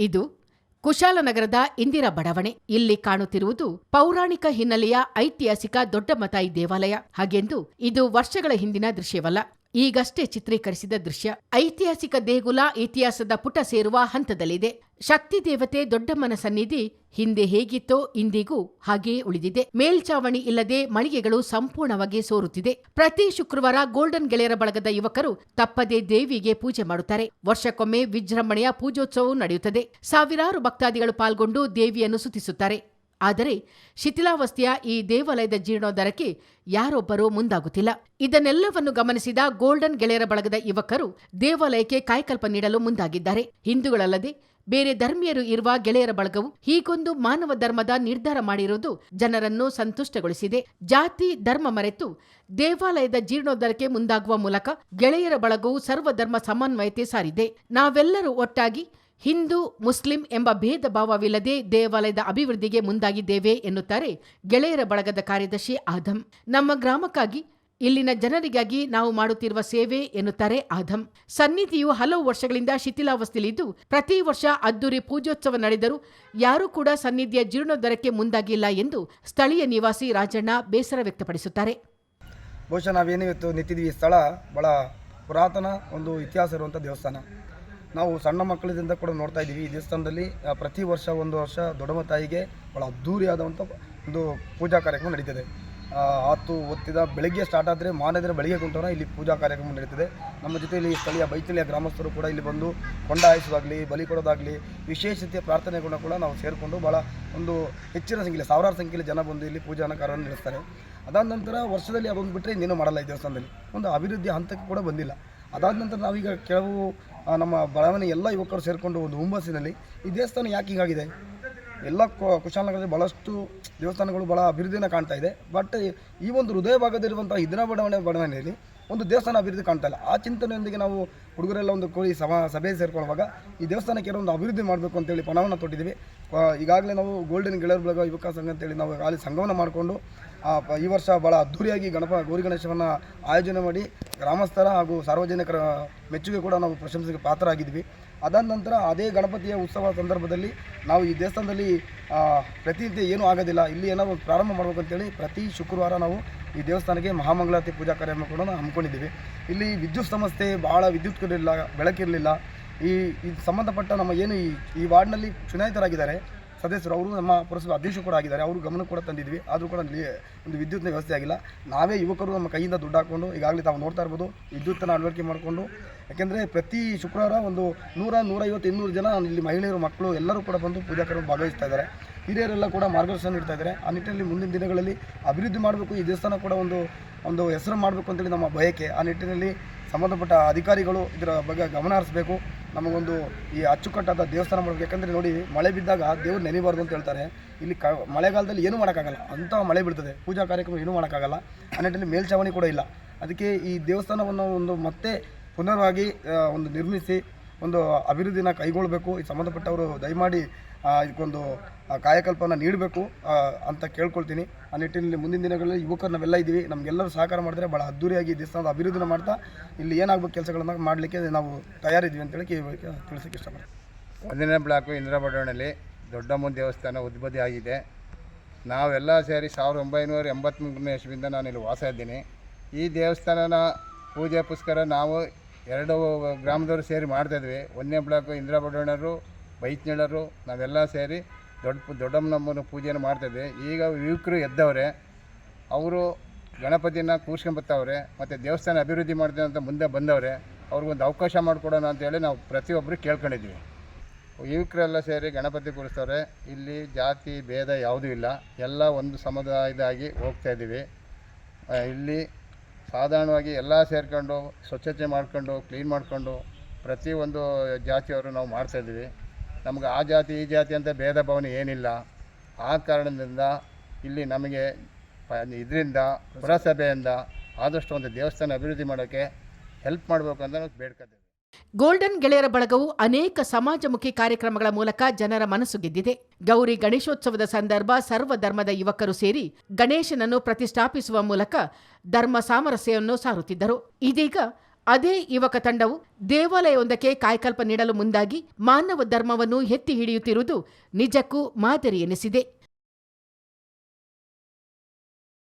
ಇದು ಕುಶಾಲನಗರದ ಇಂದಿರಾ ಬಡಾವಣೆ. ಇಲ್ಲಿ ಕಾಣುತ್ತಿರುವುದು ಪೌರಾಣಿಕ ಹಿನ್ನೆಲೆಯ ಐತಿಹಾಸಿಕ ದೊಡ್ಡಮತಾಯಿ ದೇವಾಲಯ. ಹಾಗೆಂದು ಇದು ವರ್ಷಗಳ ಹಿಂದಿನ ದೃಶ್ಯವಲ್ಲ. ಈಗಷ್ಟೇ ಚಿತ್ರೀಕರಿಸಿದ ದೃಶ್ಯ. ಐತಿಹಾಸಿಕ ದೇಗುಲ ಇತಿಹಾಸದ ಪುಟ ಸೇರುವ ಹಂತದಲ್ಲಿದೆ. ಶಕ್ತಿ ದೇವತೆ ದೊಡ್ಡಮ್ಮನ ಸನ್ನಿಧಿ ಹಿಂದೆ ಹೇಗಿತ್ತೋ ಇಂದಿಗೂ ಹಾಗೆಯೇ ಉಳಿದಿದೆ. ಮೇಲ್ಚಾವಣಿ ಇಲ್ಲದೆ ಮಳಿಗೆಗಳು ಸಂಪೂರ್ಣವಾಗಿ ಸೋರುತ್ತಿದೆ. ಪ್ರತಿ ಶುಕ್ರವಾರ ಗೋಲ್ಡನ್ ಗೆಳೆಯರ ಬಳಗದ ಯುವಕರು ತಪ್ಪದೆ ದೇವಿಗೆ ಪೂಜೆ ಮಾಡುತ್ತಾರೆ. ವರ್ಷಕ್ಕೊಮ್ಮೆ ವಿಜೃಂಭಣೆಯ ಪೂಜೋತ್ಸವವೂ ನಡೆಯುತ್ತದೆ. ಸಾವಿರಾರು ಭಕ್ತಾದಿಗಳು ಪಾಲ್ಗೊಂಡು ದೇವಿಯನ್ನು ಸುತಿಸುತ್ತಾರೆ ಆದರೆ ಶಿಥಿಲಾವಸ್ಥೆಯ ಈ ದೇವಾಲಯದ ಜೀರ್ಣೋದ್ಧಾರಕ್ಕೆ ಯಾರೊಬ್ಬರೂ ಮುಂದಾಗುತ್ತಿಲ್ಲ. ಇದನ್ನೆಲ್ಲವನ್ನು ಗಮನಿಸಿದ ಗೋಲ್ಡನ್ ಗೆಳೆಯರ ಬಳಗದ ಯುವಕರು ದೇವಾಲಯಕ್ಕೆ ಕಾಯಕಲ್ಪ ನೀಡಲು ಮುಂದಾಗಿದ್ದಾರೆ. ಹಿಂದೂಗಳಲ್ಲದೆ ಬೇರೆ ಧರ್ಮೀಯರು ಇರುವ ಗೆಳೆಯರ ಬಳಗವು ಹೀಗೊಂದು ಮಾನವ ಧರ್ಮದ ನಿರ್ಧಾರ ಮಾಡಿರುವುದು ಜನರನ್ನು ಸಂತುಷ್ಟಗೊಳಿಸಿದೆ. ಜಾತಿ, ಧರ್ಮ ಮರೆತು ದೇವಾಲಯದ ಜೀರ್ಣೋದ್ಧಾರಕ್ಕೆ ಮುಂದಾಗುವ ಮೂಲಕ ಗೆಳೆಯರ ಬಳಗವು ಸರ್ವಧರ್ಮ ಸಮನ್ವಯತೆ ಸಾರಿದೆ. ನಾವೆಲ್ಲರೂ ಒಟ್ಟಾಗಿ ಹಿಂದೂ, ಮುಸ್ಲಿಂ ಎಂಬ ಭೇದ ಭಾವವಿಲ್ಲದೆ ದೇವಾಲಯದ ಅಭಿವೃದ್ಧಿಗೆ ಮುಂದಾಗಿದ್ದೇವೆ ಎನ್ನುತ್ತಾರೆ ಗೆಳೆಯರ ಬಳಗದ ಕಾರ್ಯದರ್ಶಿ ಆದಂ. ನಮ್ಮ ಗ್ರಾಮಕ್ಕಾಗಿ, ಇಲ್ಲಿನ ಜನರಿಗಾಗಿ ನಾವು ಮಾಡುತ್ತಿರುವ ಸೇವೆ ಎನ್ನುತ್ತಾರೆ ಆದಂ. ಸನ್ನಿಧಿಯು ಹಲವು ವರ್ಷಗಳಿಂದ ಶಿಥಿಲಾವಸ್ಥೆಯಲ್ಲಿದ್ದು, ಪ್ರತಿ ವರ್ಷ ಅದ್ದೂರಿ ಪೂಜೋತ್ಸವ ನಡೆದರೂ ಯಾರೂ ಕೂಡ ಸನ್ನಿಧಿಯ ಜೀರ್ಣೋದ್ಧರಕ್ಕೆ ಮುಂದಾಗಿಲ್ಲ ಎಂದು ಸ್ಥಳೀಯ ನಿವಾಸಿ ರಾಜಣ್ಣ ಬೇಸರ ವ್ಯಕ್ತಪಡಿಸುತ್ತಾರೆ. ಬಹುಶಃ ನಾವೇನಿವತ್ತು ನಿಂತಿದ್ವಿ ಸ್ಥಳ, ಬಹಳ ಪುರಾತನ ಒಂದು ಇತಿಹಾಸ ಇರುವಂಥ ದೇವಸ್ಥಾನ. ನಾವು ಸಣ್ಣ ಮಕ್ಕಳಿಂದ ಕೂಡ ನೋಡ್ತಾ ಇದ್ದೀವಿ. ಈ ದೇವಸ್ಥಾನದಲ್ಲಿ ಪ್ರತಿ ವರ್ಷ ಒಂದು ವರ್ಷ ದೊಡ್ಡಮ್ಮ ತಾಯಿಗೆ ಭಾಳ ಅದ್ದೂರಿಯಾದಂಥ ಒಂದು ಪೂಜಾ ಕಾರ್ಯಕ್ರಮ ನಡೀತದೆ. ಆತು ಒತ್ತಿದ ಬೆಳಗ್ಗೆ ಸ್ಟಾರ್ಟ್ ಆದರೆ ಮಾನದಿನ ಬೆಳಗ್ಗೆ ಕುಂಟೋನ ಇಲ್ಲಿ ಪೂಜಾ ಕಾರ್ಯಕ್ರಮ ನಡೀತದೆ. ನಮ್ಮ ಜೊತೆಯಲ್ಲಿ ಸ್ಥಳೀಯ ಬೈತಲಿಯ ಗ್ರಾಮಸ್ಥರು ಕೂಡ ಇಲ್ಲಿ ಬಂದು ಕೊಂಡ ಹಾಯಿಸೋದಾಗಲಿ ಬಲಿ ಕೊಡೋದಾಗಲಿ ವಿಶೇಷತೆಯ ಪ್ರಾರ್ಥನೆಗಳನ್ನ ಕೂಡ ನಾವು ಸೇರಿಕೊಂಡು ಭಾಳ ಒಂದು ಹೆಚ್ಚಿನ ಸಂಖ್ಯೆಯಲ್ಲಿ, ಸಾವಿರಾರು ಸಂಖ್ಯೆಯಲ್ಲಿ ಜನ ಬಂದು ಇಲ್ಲಿ ಪೂಜಾನ ಕಾರ್ಯವನ್ನು ನಡೆಸ್ತಾರೆ. ಅದಾದ ನಂತರ ವರ್ಷದಲ್ಲಿ ಅದೊಂದು ಬಿಟ್ಟರೆ ಇನ್ನೇನು ಮಾಡಲ್ಲ ಈ ದೇವಸ್ಥಾನದಲ್ಲಿ. ಒಂದು ಅಭಿವೃದ್ಧಿ ಹಂತಕ್ಕೆ ಕೂಡ ಬಂದಿಲ್ಲ. ಅದಾದ ನಂತರ ನಾವೀಗ ಕೆಲವು ನಮ್ಮ ಬಡಾವಣೆ ಎಲ್ಲ ಯುವಕರು ಸೇರಿಕೊಂಡು ಒಂದು ಹುಮ್ಮಸ್ಸಿನಲ್ಲಿ ಈ ದೇವಸ್ಥಾನ ಯಾಕೆ ಹೀಗಾಗಿದೆ? ಎಲ್ಲ ಕುಶಾಲನಗರದಲ್ಲಿ ಭಾಳಷ್ಟು ದೇವಸ್ಥಾನಗಳು ಭಾಳ ಅಭಿವೃದ್ಧಿನ ಕಾಣ್ತಾ ಇದೆ. ಬಟ್ ಈ ಒಂದು ಹೃದಯ ಭಾಗದಲ್ಲಿರುವಂಥ ಇದರ ಬಡಾವಣೆ, ಬಡಾವಣೆಯಲ್ಲಿ ಒಂದು ದೇವಸ್ಥಾನ ಅಭಿವೃದ್ಧಿ ಕಾಣ್ತಾ ಇಲ್ಲ. ಆ ಚಿಂತನೆಯೊಂದಿಗೆ ನಾವು ಹುಡುಗರೆಲ್ಲ ಒಂದು ಕೋಳಿ ಸಭಾ ಸಭೆ ಸೇರಿಕೊಳ್ಳುವಾಗ ಈ ದೇವಸ್ಥಾನಕ್ಕೆ ಒಂದು ಅಭಿವೃದ್ಧಿ ಮಾಡಬೇಕು ಅಂತೇಳಿ ಪಣವನ್ನು ತೊಟ್ಟಿದ್ದೀವಿ. ಈಗಾಗಲೇ ನಾವು ಗೋಲ್ಡನ್ ಗೆಳೆಯರ್ ಬಳಗ, ಯುವಕ ಸಂಘ ಅಂತೇಳಿ ನಾವು ಅಲ್ಲಿ ಸಂಘವನ್ನು ಮಾಡಿಕೊಂಡು ಈ ವರ್ಷ ಭಾಳ ಅದ್ದೂರಿಯಾಗಿ ಗಣಪ ಗೌರಿ ಗಣೇಶವನ್ನು ಆಯೋಜನೆ ಮಾಡಿ ಗ್ರಾಮಸ್ಥರ ಹಾಗೂ ಸಾರ್ವಜನಿಕರ ಮೆಚ್ಚುಗೆ ಕೂಡ ನಾವು ಪ್ರಶಂಸೆಗೆ ಪಾತ್ರರಾಗಿದ್ವಿ. ಅದಾದ ನಂತರ ಅದೇ ಗಣಪತಿಯ ಉತ್ಸವ ಸಂದರ್ಭದಲ್ಲಿ ನಾವು ಈ ದೇವಸ್ಥಾನದಲ್ಲಿ ಪ್ರತಿನಿತ್ಯ ಏನೂ ಆಗೋದಿಲ್ಲ. ಇಲ್ಲಿ ಏನಾದರೂ ಪ್ರಾರಂಭ ಮಾಡಬೇಕಂತೇಳಿ ಪ್ರತಿ ಶುಕ್ರವಾರ ನಾವು ಈ ದೇವಸ್ಥಾನಕ್ಕೆ ಮಹಾಮಂಗಳಾರತಿ ಪೂಜಾ ಕಾರ್ಯಕ್ರಮ ಕೂಡ ಹಮ್ಮಿಕೊಂಡಿದ್ದೀವಿ. ಇಲ್ಲಿ ವಿದ್ಯುತ್ ಸಮಸ್ಯೆ ಭಾಳ ವಿದ್ಯುತ್ ಇರಲಿಲ್ಲ ಬೆಳಕಿರಲಿಲ್ಲ. ಈ ಸಂಬಂಧಪಟ್ಟ ನಮ್ಮ ಏನು ಈ ಈ ವಾರ್ಡ್ನಲ್ಲಿ ಚುನಾಯಿತರಾಗಿದ್ದಾರೆ ಸದಸ್ಯರು ಅವರು ನಮ್ಮ ಪುರಸಭೆ ಅಧ್ಯಕ್ಷರು ಕೂಡ ಆಗಿದ್ದಾರೆ. ಅವರು ಗಮನ ಕೂಡ ತಂದಿದ್ವಿ. ಆದರೂ ಕೂಡ ಅಲ್ಲಿ ಒಂದು ವಿದ್ಯುತ್ನ ವ್ಯವಸ್ಥೆ ಆಗಿಲ್ಲ. ನಾವೇ ಯುವಕರು ನಮ್ಮ ಕೈಯಿಂದ ದುಡ್ಡು ಹಾಕ್ಕೊಂಡು ಈಗಾಗಲೇ ತಾವು ನೋಡ್ತಾ ಇರ್ಬೋದು, ವಿದ್ಯುತ್ತನ್ನು ಅಳವಡಿಕೆ ಮಾಡಿಕೊಂಡು. ಯಾಕೆಂದರೆ ಪ್ರತಿ ಶುಕ್ರವಾರ ಒಂದು ನೂರ, ನೂರೈವತ್ತು, ಇನ್ನೂರು ಜನ ಇಲ್ಲಿ ಮಹಿಳೆಯರು, ಮಕ್ಕಳು ಎಲ್ಲರೂ ಕೂಡ ಬಂದು ಪೂಜಾ ಕಾರ್ಯ ಭಾಗವಹಿಸ್ತಾ ಇದ್ದಾರೆ. ಹಿರಿಯರೆಲ್ಲ ಕೂಡ ಮಾರ್ಗದರ್ಶನ ನೀಡ್ತಾ ಇದ್ದಾರೆ. ಆ ನಿಟ್ಟಿನಲ್ಲಿ ಮುಂದಿನ ದಿನಗಳಲ್ಲಿ ಅಭಿವೃದ್ಧಿ ಮಾಡಬೇಕು, ಈ ದೇವಸ್ಥಾನ ಕೂಡ ಒಂದು ಒಂದು ಹೆಸರು ಮಾಡಬೇಕು ಅಂತೇಳಿ ನಮ್ಮ ಬಯಕೆ. ಆ ನಿಟ್ಟಿನಲ್ಲಿ ಸಂಬಂಧಪಟ್ಟ ಅಧಿಕಾರಿಗಳು ಇದರ ಬಗ್ಗೆ ಗಮನ ಹರಿಸಬೇಕು. ನಮಗೊಂದು ಈ ಅಚ್ಚುಕಟ್ಟಾದ ದೇವಸ್ಥಾನ ಮಾಡಬೇಕು. ಯಾಕಂದರೆ ನೋಡಿ, ಮಳೆ ಬಿದ್ದಾಗ ದೇವ್ರು ನೆನಿಬಾರ್ದು ಅಂತ ಹೇಳ್ತಾರೆ. ಇಲ್ಲಿ ಕ, ಮಳೆಗಾಲದಲ್ಲಿ ಏನೂ ಮಾಡೋಕ್ಕಾಗಲ್ಲ. ಅಂಥ ಮಳೆ ಬೀಳ್ತದೆ ಪೂಜಾ ಕಾರ್ಯಕ್ರಮ ಏನೂ ಮಾಡೋಕ್ಕಾಗಲ್ಲ. ಆ ನಿಟ್ಟಿನಲ್ಲಿ ಮೇಲ್ಛಾವಣಿ ಕೂಡ ಇಲ್ಲ. ಅದಕ್ಕೆ ಈ ದೇವಸ್ಥಾನವನ್ನು ಒಂದು ಮತ್ತೆ ಪುನರ್ವಾಗಿ ಒಂದು ನಿರ್ಮಿಸಿ ಒಂದು ಅಭಿವೃದ್ಧಿನ ಕೈಗೊಳ್ಳಬೇಕು ಈ ಸಂಬಂಧಪಟ್ಟವರು ದಯಮಾಡಿ ಇದಕ್ಕೊಂದು ಕಾಯಕಲ್ಪನ ನೀಡಬೇಕು ಅಂತ ಕೇಳ್ಕೊಳ್ತೀನಿ. ಆ ನಿಟ್ಟಿನಲ್ಲಿ ಮುಂದಿನ ದಿನಗಳಲ್ಲಿ ಯುವಕರು ನಾವೆಲ್ಲ ಇದ್ದೀವಿ. ನಮಗೆಲ್ಲರೂ ಸಹಕಾರ ಮಾಡಿದ್ರೆ ಭಾಳ ಅದ್ದೂರಿಯಾಗಿ ದೇಶದ ಅಭಿವೃದ್ಧಿನ ಮಾಡ್ತಾ, ಇಲ್ಲಿ ಏನಾಗಬೇಕು ಕೆಲಸಗಳನ್ನ ಮಾಡಲಿಕ್ಕೆ ನಾವು ತಯಾರಿದ್ವಿ ಅಂತೇಳಿ ತಿಳಿಸೋಕ್ಕೆ ಇಷ್ಟಪಡ್ತೀನಿ. ಒಂದನೇ ಬ್ಲಾಕು ಇಂದಿರಾ ಬಡಾವಣೆಯಲ್ಲಿ ದೊಡ್ಡಮ್ಮನ ದೇವಸ್ಥಾನ ಉದ್ಬದಿ ಆಗಿದೆ. ನಾವೆಲ್ಲ ಸೇರಿ ಸಾವಿರದ ಒಂಬೈನೂರ ಎಂಬತ್ತ್ಮೂರನೇ ಇಸ್ವಿಯಿಂದ ನಾನು ಇಲ್ಲಿ ವಾಸ ಇದ್ದೀನಿ. ಈ ದೇವಸ್ಥಾನನ ಪೂಜೆ ಪುಸ್ಕರ ನಾವು ಎರಡು ಗ್ರಾಮದವರು ಸೇರಿ ಮಾಡ್ತಾಯಿದ್ವಿ ಒಂದನೇ ಬ್ಲಾಕು ಇಂದಿರಾ ಬಡವಣ್ಣರು ಬೈತ್ನೀಳರು ನಾವೆಲ್ಲ ಸೇರಿ ದೊಡ್ಡ ದೊಡ್ಡಮ್ಮನಮ್ಮನ ಪೂಜೆಯನ್ನು ಮಾಡ್ತಾಯಿದ್ವಿ ಈಗ ಯುವಕರು ಎದ್ದವ್ರೆ, ಅವರು ಗಣಪತಿನ ಕೂರ್ಸ್ಕೊಂಬತ್ತವ್ರೆ ಮತ್ತು ದೇವಸ್ಥಾನ ಅಭಿವೃದ್ಧಿ ಮಾಡ್ತೀನಿ ಅಂತ ಮುಂದೆ ಬಂದವ್ರೆ, ಅವ್ರಿಗೊಂದು ಅವಕಾಶ ಮಾಡಿಕೊಡೋಣ ಅಂತೇಳಿ ನಾವು ಪ್ರತಿಯೊಬ್ಬರು ಕೇಳ್ಕೊಂಡಿದ್ವಿ. ಯುವಕರೆಲ್ಲ ಸೇರಿ ಗಣಪತಿ ಕೂರಿಸ್ತವ್ರೆ, ಇಲ್ಲಿ ಜಾತಿ, ಭೇದ ಯಾವುದೂ ಇಲ್ಲ. ಎಲ್ಲ ಒಂದು ಸಮುದಾಯದಾಗಿ ಹೋಗ್ತಾ ಇದ್ದೀವಿ. ಇಲ್ಲಿ ಸಾಧಾರಣವಾಗಿ ಎಲ್ಲ ಸೇರ್ಕೊಂಡು, ಸ್ವಚ್ಛತೆ ಮಾಡ್ಕೊಂಡು ಕ್ಲೀನ್ ಮಾಡ್ಕೊಂಡು ಪ್ರತಿಯೊಂದು ಜಾತಿಯವರು ನಾವು ಮಾಡ್ತಾಯಿದ್ದೀವಿ ನಮ್ಗೆ ಆ ಜಾತಿ, ಈ ಜಾತಿ ಅಂತ ಭೇದ ಭಾವನೆ ಏನಿಲ್ಲ. ಆ ಕಾರಣದಿಂದ ಇಲ್ಲಿ ನಮಗೆ ಇದರಿಂದ, ಪುರಸಭೆಯಿಂದ ಆದಷ್ಟು ಒಂದು ದೇವಸ್ಥಾನ ಅಭಿವೃದ್ಧಿ ಮಾಡೋಕ್ಕೆ ಹೆಲ್ಪ್ ಮಾಡಬೇಕು ಅಂತ ಬೇಡ್ಕೊತೀವಿ. ಗೋಲ್ಡನ್ ಗೆಳೆಯರ ಬಳಗವು ಅನೇಕ ಸಮಾಜಮುಖಿ ಕಾರ್ಯಕ್ರಮಗಳ ಮೂಲಕ ಜನರ ಮನಸ್ಸು ಗೆದ್ದಿದೆ. ಗೌರಿ ಗಣೇಶೋತ್ಸವದ ಸಂದರ್ಭ ಸರ್ವ ಧರ್ಮದ ಯುವಕರು ಸೇರಿ ಗಣೇಶನನ್ನು ಪ್ರತಿಷ್ಠಾಪಿಸುವ ಮೂಲಕ ಧರ್ಮ ಸಾಮರಸ್ಯವನ್ನು ಸಾರುತ್ತಿದ್ದರು. ಇದೀಗ ಅದೇ ಯುವಕ ತಂಡವು ದೇವಾಲಯವೊಂದಕ್ಕೆ ಕಾಯಕಲ್ಪ ನೀಡಲು ಮುಂದಾಗಿ ಮಾನವ ಧರ್ಮವನ್ನು ಎತ್ತಿ ಹಿಡಿಯುತ್ತಿರುವುದು ನಿಜಕ್ಕೂ ಮಾದರಿ ಎನಿಸಿದೆ.